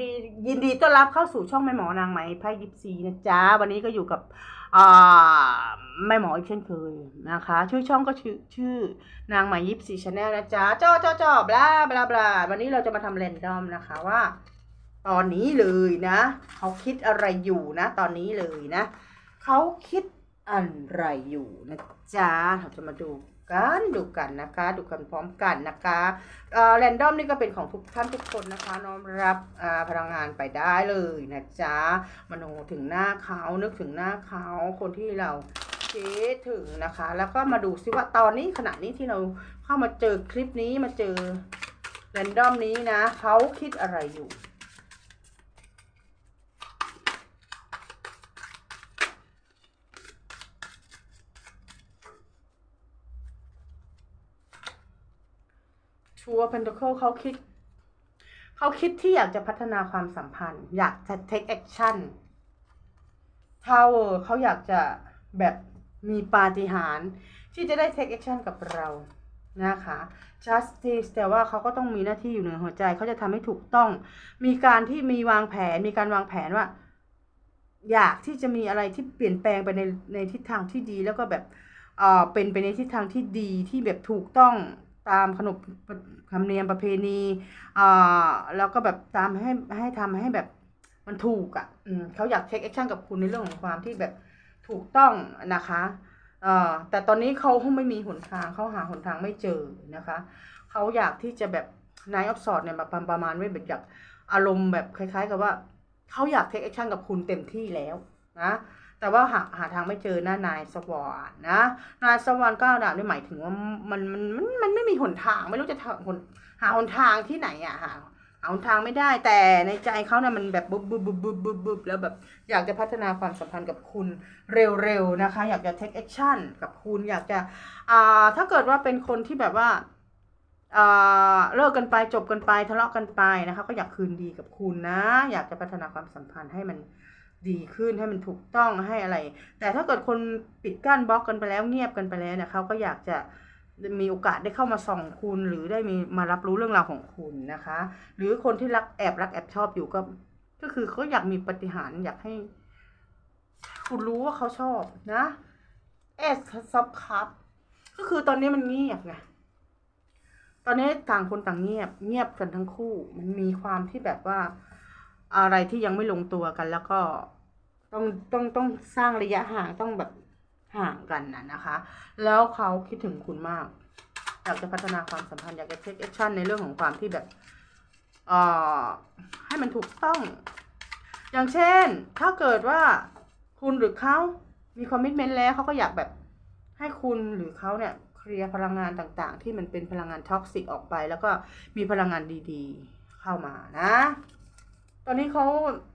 ดียินดียินดีต้อนรับเข้าสู่ช่องแม่หมอนางไหมไพ่ยิปซีนะจ๊ะ วันนี้ก็อยู่กับแม่หมออีกเช่นเคยนะคะ ชื่อช่องก็ชื่อชื่อนางไหมยิปซีชาแนลนะจ๊ะจอจอจอบลาบลาบลาวันนี้เราจะมาทำเรนดอมนะคะว่า ตอนนี้เลยนะเขาคิดอะไรอยู่นะ ตอนนี้เลยนะเขาคิดอะไรอยู่นะจ๊ะเราจะมาดู กันดูกันนะคะ ดูกันพร้อมกันนะคะเอ่อแรนดอมนี่ก็เป็นของทุกท่านทุกคนนะคะน้อมรับอ่าพลังงานไปได้เลยนะจ๊ะมโนถึงหน้าเขานึกถึงหน้าเขาคนที่เราคิดถึงนะคะ แล้วก็มาดูซิว่าตอนนี้ขณะนี้ที่เราเข้ามาเจอคลิปนี้มาเจอแรนดอมนี้นะเขาคิดอะไรอยู่ ชัวร์เพน t เคิลเขาคิด เขาคิดที่อยากจะพัฒนาความสัมพันธ์ อยากจะ take action ทาวเวอร์เขาอยากจะแบบมีปาฏิหาริย์ที่จะได้ take action กับเรานะคะ justice แต่ว่าเขาก็ต้องมีหน้าที่อยู่เหนือหัวใจ เขาจะทำให้ถูกต้อง มีการที่มีวางแผน มีการวางแผนว่า อยากที่จะมีอะไรที่เปลี่ยนแปลงไปในในทิศทางที่ดี แล้วก็แบบเอ่อเป็นไปในทิศทางที่ดีที่แบบถูกต้อง ตามขนบธรรมเนียมประเพณีอ่าแล้วก็แบบตามให้ให้ทำให้แบบมันถูกอะ่ะอืมเขาอยากเทคแอคชั่นกับคุณในเรื่องของความที่แบบถูกต้องนะคะเอ่อแต่ตอนนี้เขาไม่มีหนทางเขาหาหนทางไม่เจอนะคะ เขาอยากที่จะแบบนายออฟสอดเนี่ยแบบประมาณว่าแบบอยากอารมณ์แบบคล้าย ๆ กับว่าเขาอยากเทคแอคชั่นกับคุณเต็มที่แล้วนะ แต่ว่าหาหาทางไม่เจอหน้านายสวรรค์นะนายสวรรค์ก้าวดาวนี่หมายถึงว่ามันมันมันมันไม่มีหนทางไม่รู้จะทาหนหาหนทางที่ไหนอะหาหาหนทางไม่ได้แต่ในใจเขาเนี่ยมันแบบบุบบุบบุบบุบบุบบุบแล้วแบบอยากจะพัฒนาความสัมพันธ์กับคุณเร็วๆนะคะ อยากจะเทคแอคชั่นกับคุณอยากจะอ่าถ้าเกิดว่าเป็นคนที่แบบว่าอ่อเลิกกันไปจบกันไปทะเลาะกันไปนะคะ ก็อยากคืนดีกับคุณนะ อยากจะพัฒนาความสัมพันธ์ให้มัน ดีขึ้นให้มันถูกต้องให้อะไร แต่ถ้าเกิดคนปิดกั้นบล็อกกันไปแล้วเงียบกันไปแล้วเนี่ยเขาก็อยากจะมีโอกาสได้เข้ามาส่องคุณหรือได้มีมารับรู้เรื่องราวของคุณนะคะ หรือคนที่รักแอบรักแอบชอบอยู่ก็ ก็คือเขาอยากมีปฏิหารอยากให้ คุณรู้ว่าเขาชอบนะเอสซับคับก็คือตอนนี้มันเงียบไงตอนนี้ต่างคนต่างเงียบ เงียบกันทั้งคู่ มันมีความที่แบบว่า อะไรที่ยังไม่ลงตัวกัน แล้วก็ต้องต้องต้องสร้างระยะห่างต้องแบบห่างกันนะนะคะ แล้วเขาคิดถึงคุณมาก อยากจะพัฒนาความสัมพันธ์อยากจะเทคแอคชั่นในเรื่องของความที่แบบเอ่อให้มันถูกต้อง อย่างเช่น ถ้าเกิดว่าคุณหรือเขามีคอมมิชเมนต์แล้วเขาก็อยากแบบให้คุณหรือเขาเนี่ยเคลียร์พลังงานต่างๆ ที่มันเป็นพลังงานท็อกซิกออกไป แล้วก็มีพลังงานดีๆ เข้ามานะ ตอนนี้เขา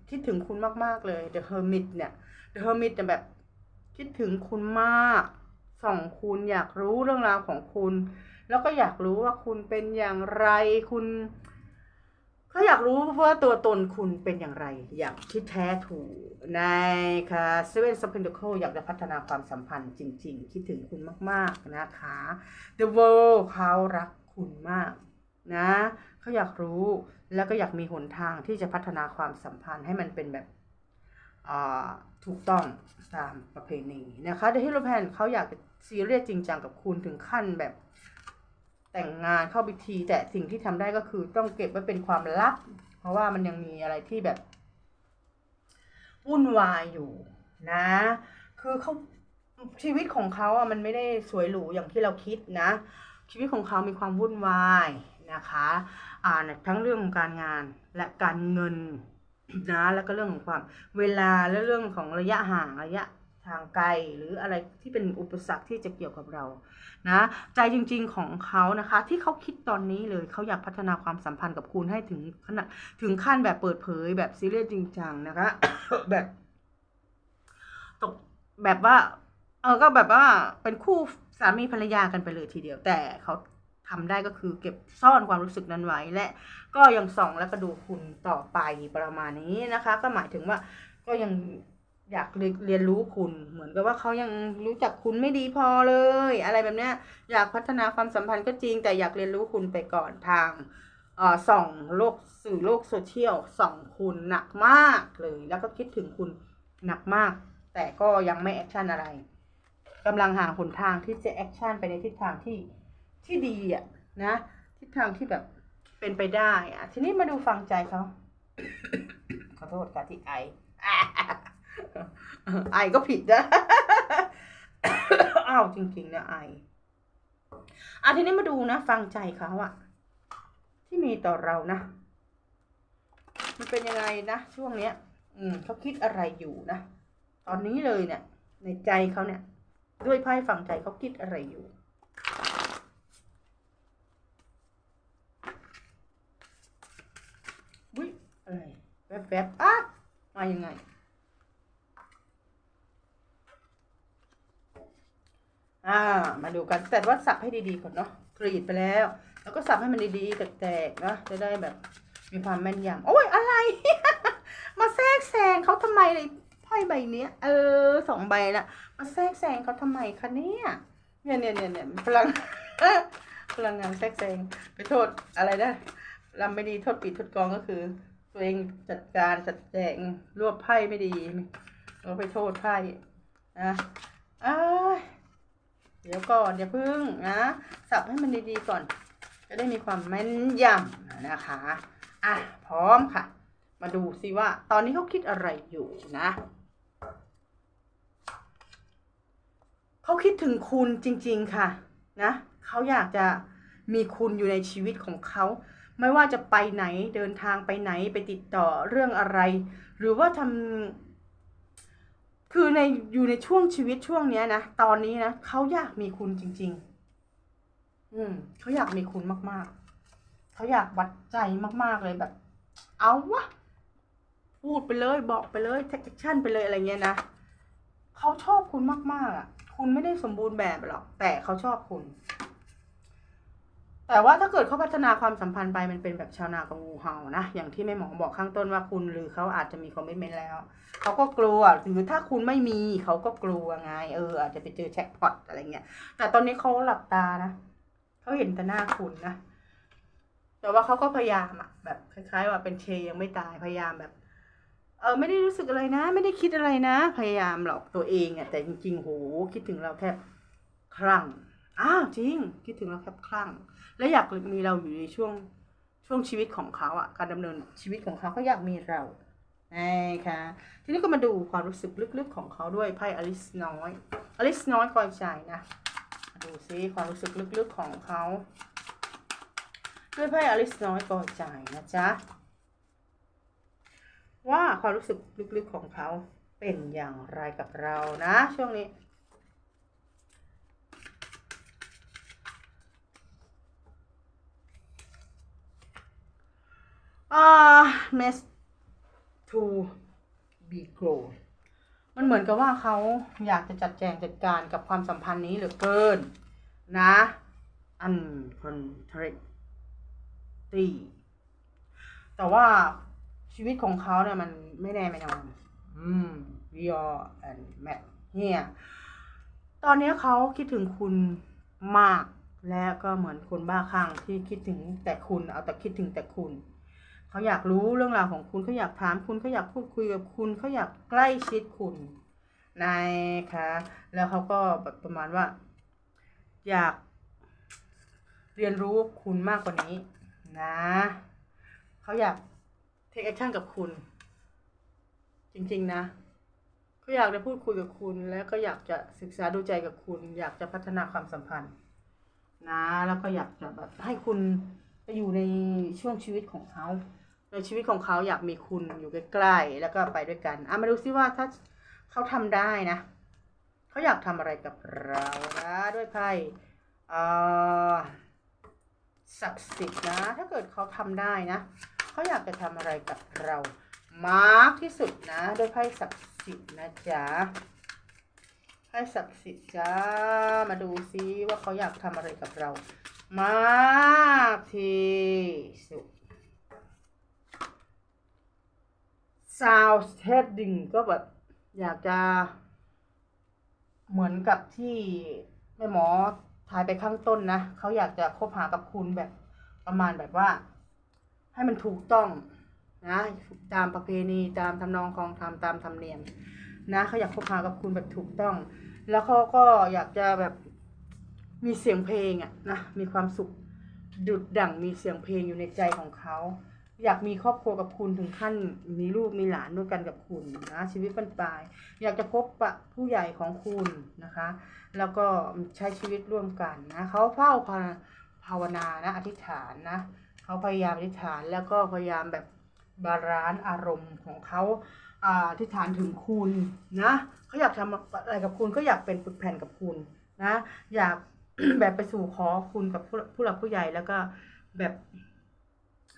คิดถึงคุณมาก ๆ เลย The Hermit เนี่ย The Hermit เนี่ยแบบคิดถึงคุณมากส่องคุณอยากรู้เรื่องราวของคุณ แล้วก็อยากรู้ว่าคุณเป็นอย่างไรคุณเขาอยากรู้ว่าตัวตนคุณเป็นอย่างไร อยางที่แท้ถูกในค่ะ Seven of Pentacles อยากจะพัฒนาความสัมพันธ์จริง ๆ คิดถึงคุณมาก ๆ นะคะ The World เขารักคุณมากนะ เขาอยากรู้แล้วก็อยากมีหนทางที่จะพัฒนาความสัมพันธ์ให้มันเป็นแบบถูกต้องตามประเพณีนะคะ The Hero Pan เขาอยากซีเรียสจริงจังกับคุณถึงขั้นแบบแต่งงานเข้าพิธี แต่สิ่งที่ทำได้ก็คือต้องเก็บไว้เป็นความลับ เพราะว่ามันยังมีอะไรที่แบบวุ่นวายอยู่นะ คือเขาชีวิตของเขาอะมันไม่ได้สวยหรูอย่างที่เราคิดนะ ชีวิตของเขามีความวุ่นวาย นะคะอ่าทั้งเรื่องของการงานและการเงินนะแล้วก็เรื่องของความเวลาและเรื่องของระยะห่างระยะทางไกลหรืออะไรที่เป็นอุปสรรคที่จะเกี่ยวกับเรานะใจจริงๆของเขานะคะที่เขาคิดตอนนี้เลยเขาอยากพัฒนาความสัมพันธ์กับคุณให้ถึงขนาดถึงขั้นแบบเปิดเผยแบบซีเรียสจริงจังนะคะ แบบตกแบบว่าเออก็แบบว่าเป็นคู่สามีภรรยากันไปเลยทีเดียว แต่เขา ทำได้ก็คือเก็บซ่อนความรู้สึกนั้นไว้และก็ยังส่องและก็ดูคุณต่อไปประมาณนี้นะคะ ก็หมายถึงว่าก็ยังอยากเรียนรู้คุณเหมือนกับว่าเขายังรู้จักคุณไม่ดีพอเลย อะไรแบบเนี้ยอยากพัฒนาความสัมพันธ์ก็จริง แต่อยากเรียนรู้คุณไปก่อนทางส่องโลกสื่อโลกโซเชียลส่องคุณหนักมากเลย แล้วก็คิดถึงคุณหนักมาก แต่ก็ยังไม่แอคชั่นอะไรกำลังหาหนทางที่จะแอคชั่นไปในทิศทางที่ ที่ดีอะนะทิศทางที่แบบเป็นไปได้อะทีนี้มาดูฟังใจเขาขอโทษค่ะที่ไอไอก็ผิดนะอ้าวจริงๆนะไออะทีนี้มาดูนะ ฟังใจเขาอะที่มีต่อเรานะ มันเป็นยังไงนะช่วงเนี้ย อืมเขาคิดอะไรอยู่นะ ตอนนี้เลยเนี่ย ในใจเขาเนี่ย ด้วยไพ่ฟังใจเขาคิดอะไรอยู่ วิอะไร แวบๆอะมายังไง อ่า มาดูกันแต่ว่าสับให้ดีๆก่อนเนาะกรีดไปแล้ว แล้วก็สับให้มันดีๆแตกๆนะจะได้แบบ มีความแม่นยำโอ้ยอะไร มาแทรกแซงเขาทำไมเลยไพ่ใบเนี้ย เออสองใบน่ะมาแทรกแซงเขาทำไมคะเนี่ยเนี่ยเนี่ยเนี่ยเนี่ยพลังพลังงานแทรกแซงไปโทษอะไรนะลำไม่ดีโทษปีโทษกองก็คือ ตัวเองจัดการจัดแจงรวบไพ่ไม่ดีเราไปโทษไพ่นะอ้าเดี๋ยวก่อนอย่าพึ่งนะสับให้มันดีๆก่อน จะได้มีความแม่นยำนะคะอะพร้อมค่ะ มาดูสิว่า ตอนนี้เขาคิดอะไรอยู่นะเขาคิดถึงคุณจริง ๆค่ะ นะเขาอยากจะมีคุณอยู่ในชีวิตของเขา ไม่ว่าจะไปไหนเดินทางไปไหนไปติดต่อเรื่องอะไร หรือว่าทำคือในอยู่ในช่วงชีวิตช่วงนี้นะตอนนี้นะเขาอยากมีคุณจริง ๆ อืมเขาอยากมีคุณมาก ๆเขาอยากวัดใจมาก ๆเลยแบบ เอาวะพูดไปเลยบอกไปเลยเทคชั่นไปเลยอะไรเงี้ยนะเขาชอบคุณมากๆอะ คุณไม่ได้สมบูรณ์แบบหรอกแต่เขาชอบคุณ แต่ว่าถ้าเกิดเขาพัฒนาความสัมพันธ์ไปมันเป็นแบบชาวนากับงูเห่านะ อย่างที่แม่หมอบอกข้างต้นว่าคุณหรือเขาอาจจะมีคอมเมนต์แล้วเขาก็กลัวหรือถ้าคุณไม่มีเขาก็กลัวไง เออ อาจจะไปเจอแจ็คพอตอะไรเงี้ยแต่ตอนนี้เขาหลับตานะเขาเห็นแต่หน้าคุณนะแต่ว่าเขาก็พยายามอะแบบคล้ายๆ ว่าเป็นเชยังไม่ตายพยายามแบบ เออไม่ได้รู้สึกอะไรนะ ไม่ได้คิดอะไรนะ พยายามหลอกตัวเองอะแต่จริงๆโหคิดถึงเราแทบคลั่ง อ้าวจริง คิดถึงเราแทบคลั่ง และอยากมีเราอยู่ในช่วงช่วงชีวิตของเขาอะการดำเนินชีวิตของเขาเขาอยากมีเรานะคะทีนี้ก็มาดูความรู้สึกลึกๆของเขาด้วยไพ่อลิสน้อยอลิสน้อยคอยใจนะดูซิความรู้สึกลึกๆของเขาด้วยไพ่อลิสน้อยคอยใจนะจ๊ะว่าความรู้สึกลึกๆของเขาเป็นอย่างไรกับเรานะ ช่วงนี้ อ่า mess to be grow มันเหมือนกับว่าเขาอยากจะจัดแจงจัดการกับความสัมพันธ์นี้เหลือเกิน นะ uncontracty แต่ว่าชีวิตของเขาเนี่ยมันไม่แน่ไม่นอนอืม we are and met here ตอนนี้เขาคิดถึงคุณมาก และก็เหมือนคนบ้าคลั่งที่คิดถึงแต่คุณ เอาแต่คิดถึงแต่คุณ เขาอยากรู้เรื่องราวของคุณเขาอยากถามคุณเขาอยากพูดคุยกับคุณเขาอยากใกล้ชิดคุณนะคะแล้วเขาก็แบบประมาณว่า อยากเรียนรู้คุณมากกว่านี้นะเขาอยากเทคแอคชั่นกับคุณ จริงๆนะเขาอยากจะพูดคุยกับคุณ แล้วก็อยากจะศึกษาดูใจกับคุณ อยากจะพัฒนาความสัมพันธ์ นะ แล้วก็อยากจะแบบให้คุณไปอยู่ในช่วงชีวิตของเขา ในชีวิตของเขาอยากมีคุณอยู่ใกล้ๆแล้วก็ไปด้วยกันอะมาดูซิว่าถ้าเขาทำได้นะเขาอยากทำอะไรกับเรานะด้วยไพ่ศักดิ์สิทธิ์นะ ถ้าเกิดเขาทำได้นะเขาอยากจะทำอะไรกับเรามากที่สุดนะด้วยไพ่ศักดิ์สิทธิ์นะจ๊ะไพ่ศักดิ์สิทธิ์จ้ามาดูซิว่าเขาอยากทำอะไรกับเรา มากที่สุด sound heading ก็แบบอยากจะเหมือนกับที่แม่หมอทายไปข้างต้นนะ เขาอยากจะคบหากับคุณแบบประมาณแบบว่า ให้มันถูกต้องนะตามประเพณีตามทำนองของธรรมตามธรรมเนียมนะเขาอยากคบหากับคุณแบบถูกต้อง แล้วเขาก็อยากจะแบบมีเสียงเพลงอะนะมีความสุขดุดดั่งมีเสียงเพลงอยู่ในใจของเขา อยากมีครอบครัวกับคุณถึงขั้นมีลูกมีหลานด้วยกันกับคุณนะชีวิตบรรปลาย อยากจะพบปะผู้ใหญ่ของคุณนะคะ แล้วก็ใช้ชีวิตร่วมกันนะเขาเฝ้าภาวนานะอธิษฐานนะเขาพยายามอธิษฐานแล้วก็พยายามแบบบาลานซ์อารมณ์ของเขาอธิษฐานถึงคุณนะเขาอยากทำอะไรกับคุณก็อยากเป็นปึกแผ่นกับคุณนะ อยากแบบไปสู่ขอคุณกับผู้ผู้หลักผู้ใหญ่แล้วก็แบบ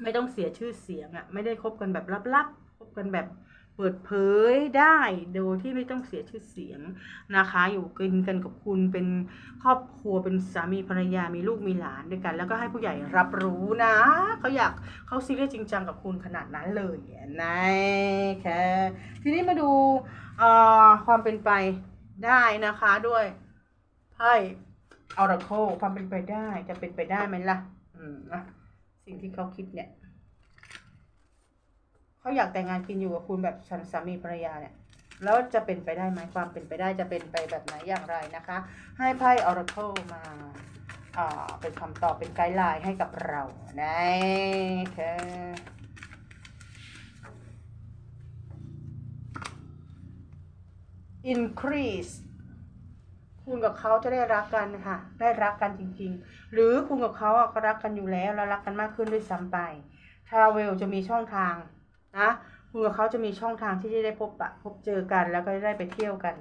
ไม่ต้องเสียชื่อเสียงอะ่ะ ไม่ได้คบกันแบบลับๆคบกันแบบเปิดเผยได้โดยที่ไม่ต้องเสียชื่อเสียงนะคะ อยู่กินกันกับคุณเป็นครอบครัวเป็นสามีภรรยามีลูกมีหลานด้วยกัน แล้วก็ให้ผู้ใหญ่รับรู้นะ เขาอยากเขาซีเรียสจริงจังกับคุณขนาดนั้นเลยนะแคะทีนี้มาดูความเป็นไปได้นะคะด้วยไพ่ออราโคความเป็นไปได้จะเป็นไปได้ไหมล่ะ อืมนะ สิ่งที่เขาคิดเนี่ย เขาอยากแต่งงานกินอยู่กับคุณแบบฉันสามีภรรยาเนี่ย แล้วจะเป็นไปได้ไหมความเป็นไปได้จะเป็นไปแบบไหนอย่างไรนะคะ ให้ไพ่ Oracle มาอ่าเป็นคำตอบเป็นไกด์ไลน์ให้กับเรานะคะ increase คุณกับเขาจะได้รักกันค่ะ ได้รักกันจริงๆ หรือคุณกับเขาอะก็รักกันอยู่แล้ว แล้วรักกันมากขึ้นด้วยซ้ำไป Travel จะมีช่องทางนะคุณกับเขาจะมีช่องทางที่จะได้พบปะพบเจอกัน แล้วก็ได้ไปเที่ยวกัน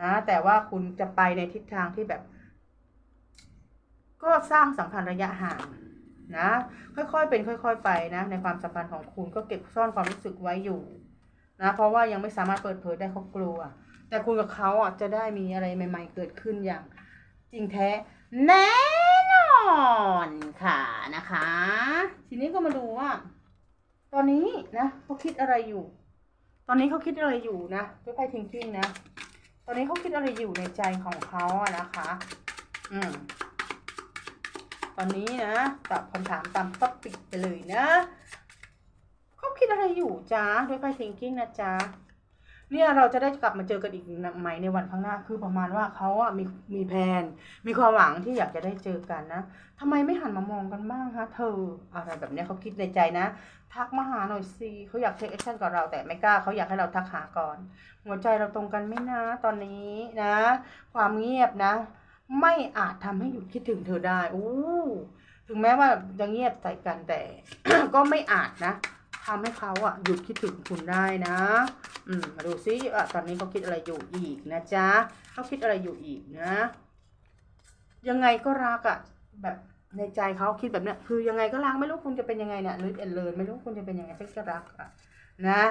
นะแต่ว่าคุณจะไปในทิศทางที่แบบ ก็สร้างสัมพันธ์ระยะห่างนะ ค่อยๆเป็น ค่อย ๆ ไปนะ ในความสัมพันธ์ของคุณก็เก็บซ่อนความรู้สึกไว้อยู่นะเพราะว่ายังไม่สามารถเปิดเผยได้เขากลัว แต่คุณกับเขาอะจะได้มีอะไรใหม่ ๆ เกิดขึ้นอย่าง จริงแท้แน่นอนค่ะนะคะ ทีนี้ก็มาดูว่า ตอนนี้นะเขาคิดอะไรอยู่ ตอนนี้เขาคิดอะไรอยู่นะด้วยไพ่ทิงกิ้งนะ ตอนนี้เขาคิดอะไรอยู่ในใจของเขาอะนะคะ อืมตอนนี้นะตอบคำถามตามท็อปิกไปเลยนะเขาคิดอะไรอยู่จ้าด้วยไพ่ทิงกิ้งนะจ๊ะ เนี่ยเราจะได้กลับมาเจอกันอีกไหมในวันข้างหน้าคือประมาณว่าเขาอะมีมีแผนมีความหวังที่อยากจะได้เจอกันนะทำไมไม่หันมามองกันบ้างฮะเธออะไรแบบเนี้ยเขาคิดในใจนะ ทักมาหาหน่อยสิเขาอยากเทคแอคชั่นกับเราแต่ไม่กล้าเขาอยากให้เราทักหาก่อน หัวใจเราตรงกันไหม่นะตอนนี้นะ ความเงียบนะ ไม่อาจทำให้หยุดคิดถึงเธอได้อู้ถึงแม้ว่าจะเงียบใส่กันแต่ ก็ไม่อาจนะ ทำให้เขาอะหยุดคิดถึงคุณได้นะอืมมาดูซิว่าตอนนี้เขาคิดอะไรอยู่อีกนะจ๊ะเขาคิดอะไรอยู่อีกนะ ยังไงก็รักอะแบบในใจเขาคิดแบบเนี้ยคือยังไงก็รักไม่รู้คุณจะเป็นยังไงเนี่ยลิฟเอ็นเลินไม่รู้คุณจะเป็นยังไงฉันก็รักอะนะ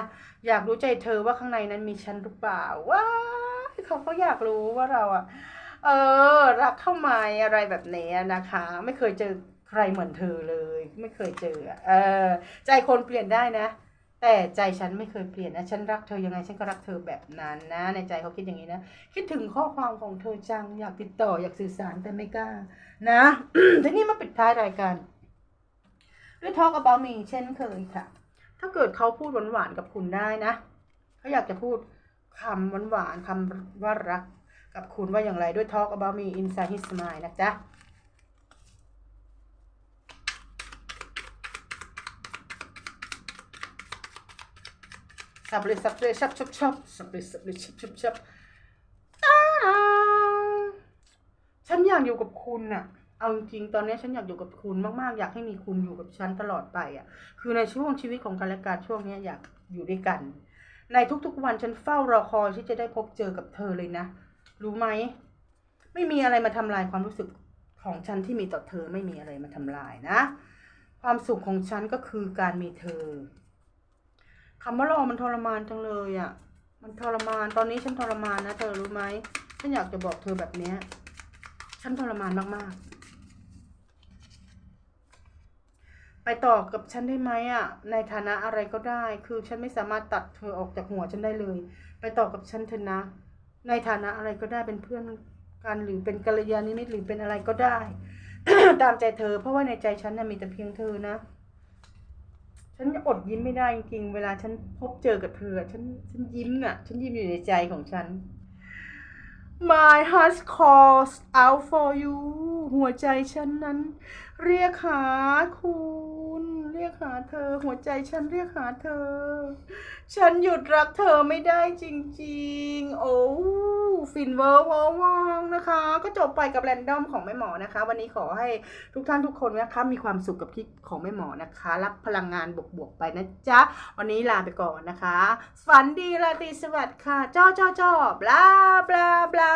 อยากรู้ใจเธอว่าข้างในนั้นมีฉันหรือเปล่าว้าเขาก็อยากรู้ว่าเราอะเออ รักเข้ามาอะไรแบบนี้นะคะ ไม่เคยเจอ ใครเหมือนเธอเลยไม่เคยเจอเออใจคนเปลี่ยนได้นะ แต่ใจฉันไม่เคยเปลี่ยนนะฉันรักเธอยังไงฉันก็รักเธอแบบนั้นนะ ในใจเขาคิดอย่างนี้นะคิดถึงข้อความของเธอจังอยากติดต่ออยากสื่อสารแต่ไม่กล้า นะทีนี้มาปิดท้ายรายการด้วยทอ k กับ o มีเช่นเคยค่ะ ถ้าเกิดเขาพูดหวานๆกับคุณได้นะเขาอยากจะพูดคำหวานๆคำว่ารักกับคุณว่าอย่างไรด้วย Talk about me inside his mind นะจ๊ะ สับเลยสับเลยชับชับชับสับเลยสับเลยชับชับชับอ้าวฉันอยากอยู่กับคุณน่ะเอาจริงๆตอนนี้ฉันอยากอยู่กับคุณมากๆ อยากให้มีคุณอยู่กับฉันตลอดไปอะคือในช่วงชีวิตของกันและกันช่วงนี้อยากอยู่ด้วยกัน ในทุกๆวันฉันเฝ้ารอคอยที่จะได้พบเจอกับเธอเลยนะ รู้ไหม ไม่มีอะไรมาทำลายความรู้สึกของฉันที่มีต่อเธอไม่มีอะไรมาทำลายนะ ความสุขของฉันก็คือการมีเธอ คำว่ารอมันทรมานจังเลยอะ่ะ มันทรมานตอนนี้ฉันทรมานนะเธอรู้ไหมฉันอยากจะบอกเธอแบบเนี้ยฉันทรมานมากๆ ไปต่อกับฉันได้ไหมอะ ในฐานะอะไรก็ได้ คือฉันไม่สามารถตัดเธอออกจากหัวฉันได้เลย ไปต่อกับฉันเถอะนะ ในฐานะอะไรก็ได้เป็นเพื่อนกันหรือเป็นกัลยาณมิตรหรือเป็นอะไรก็ได้ ตามใจเธอ เพราะว่าในใจฉันน่ะมีแต่เพียงเธอนะ ฉันอดยิ้มไม่ได้จริงๆ เวลาฉันพบเจอกับเธอ ฉันฉันยิ้มอะ ฉันยิ้มอยู่ในใจของฉัน My heart calls out for you หัวใจฉันนั้น เรียกหาคุณ เรียกหาเธอ หัวใจฉันเรียกหาเธอ ฉันหยุดรักเธอไม่ได้จริงๆ โอ้ฟินเวอร์วอวังนะคะ ก็จบไปกับแรนดอมของแม่หมอนะคะ วันนี้ขอให้ทุกท่านทุกคนนะคะมีความสุขกับคลิปของแม่หมอนะคะ รับพลังงานบวกๆไปนะจ๊ะ วันนี้ลาไปก่อนนะคะ ฝันดีราตรีสวัสดิ์ค่ะจ้อจ้อจ้อบลาบลาบลา